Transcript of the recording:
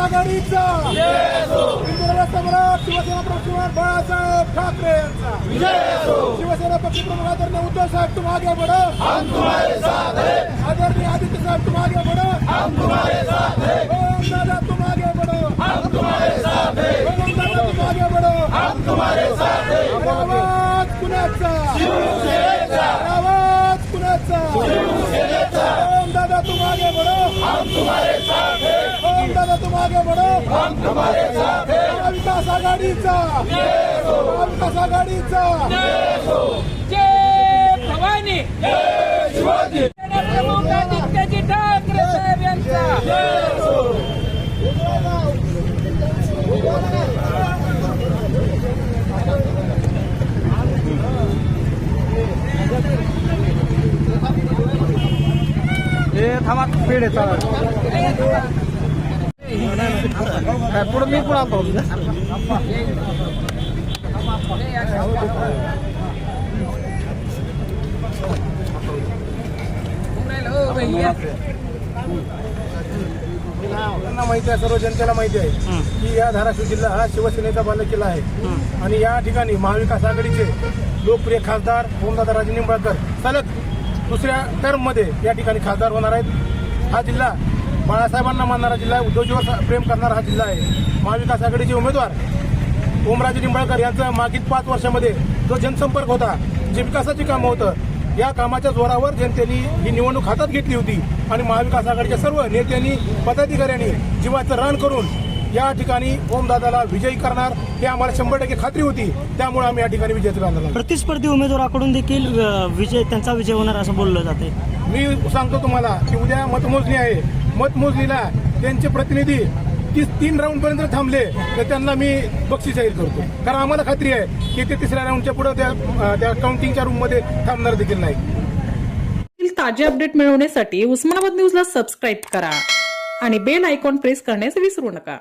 आघाडीचा सम्राट शिवसेना प्रमुख बाळासाहेब ठाकरे यांचा शिवसेना पक्ष आदरणीय उद्धव साहेब तुम आगे बढ़ो आदरणीय आदित्य साहेब तुम आगे बढ़ो बढ़ो हम तुम्हारे साथ हैं। आवाज कुणाचा? शिवसेनेचा। आवाज कुणाचा? शिवसेनेचा। ओम दादा तुम आगे बढ़ो। हम तुम्हारे साथ हैं। ओम दादा तुम आगे बढ़ो। हम तुम्हारे साथ हैं। महाविकास आघाडीचा। महाविकास आघाडीचा। जय भवानी। प्रमुख आदित्यजी ठाकरे साहेब यांचा हे थांबा पेड आहे चालत पुढे मी पुढे आलो. त्यांना माहिती आहे सर्व जनतेला माहिती आहे की या धाराशिव जिल्हा हा शिवसेनेचा बालेकिल्ला आहे. आणि या ठिकाणी महाविकास आघाडीचे लोकप्रिय खासदार ओमदादा राजे निंबाळकर. सलग दुसऱ्या टर्ममध्ये या ठिकाणी खासदार होणार आहेत. हा जिल्हा बाळासाहेबांना मानणारा जिल्हा आहे. उद्योजकावर प्रेम करणारा हा जिल्हा आहे. महाविकास आघाडीचे उमेदवार ओमराजे निंबाळकर यांचा मागील पाच वर्षामध्ये जो जनसंपर्क होता जे विकासाची कामं होतं या कामाच्या जोरावर जनतेने ही निवडणूक हातात घेतली होती. आणि महाविकास आघाडीच्या सर्व नेत्यांनी पदाधिकाऱ्यांनी जीवाचं रान करून या ठिकाणी ओमदादाला विजयी करणार. हे आम्हाला शंभर टक्के खात्री होती. त्यामुळे आम्ही या ठिकाणी विजयाचं गाणं लावलं. प्रतिस्पर्धी उमेदवाराकडून देखील विजय त्यांचा विजय होणार असं बोललं जाते मी सांगतो तुम्हाला की उद्या मतमोजणी आहे. मतमोजणीला त्यांचे प्रतिनिधी तीस तीन राऊंड पर्यंत थांबले तर त्यांना मी बक्षीस जाहीर करतो. कारण आम्हाला खात्री आहे की ते तिसऱ्या राऊंडच्या पुढे त्या त्या काउंटिंगच्या रूममध्ये थांबणार देखील नाही ताजे अपडेट मिळवण्यासाठी उस्मानाबाद न्यूजला सबस्क्राईब करा आणि बेल आयकॉन प्रेस करण्यास विसरू नका.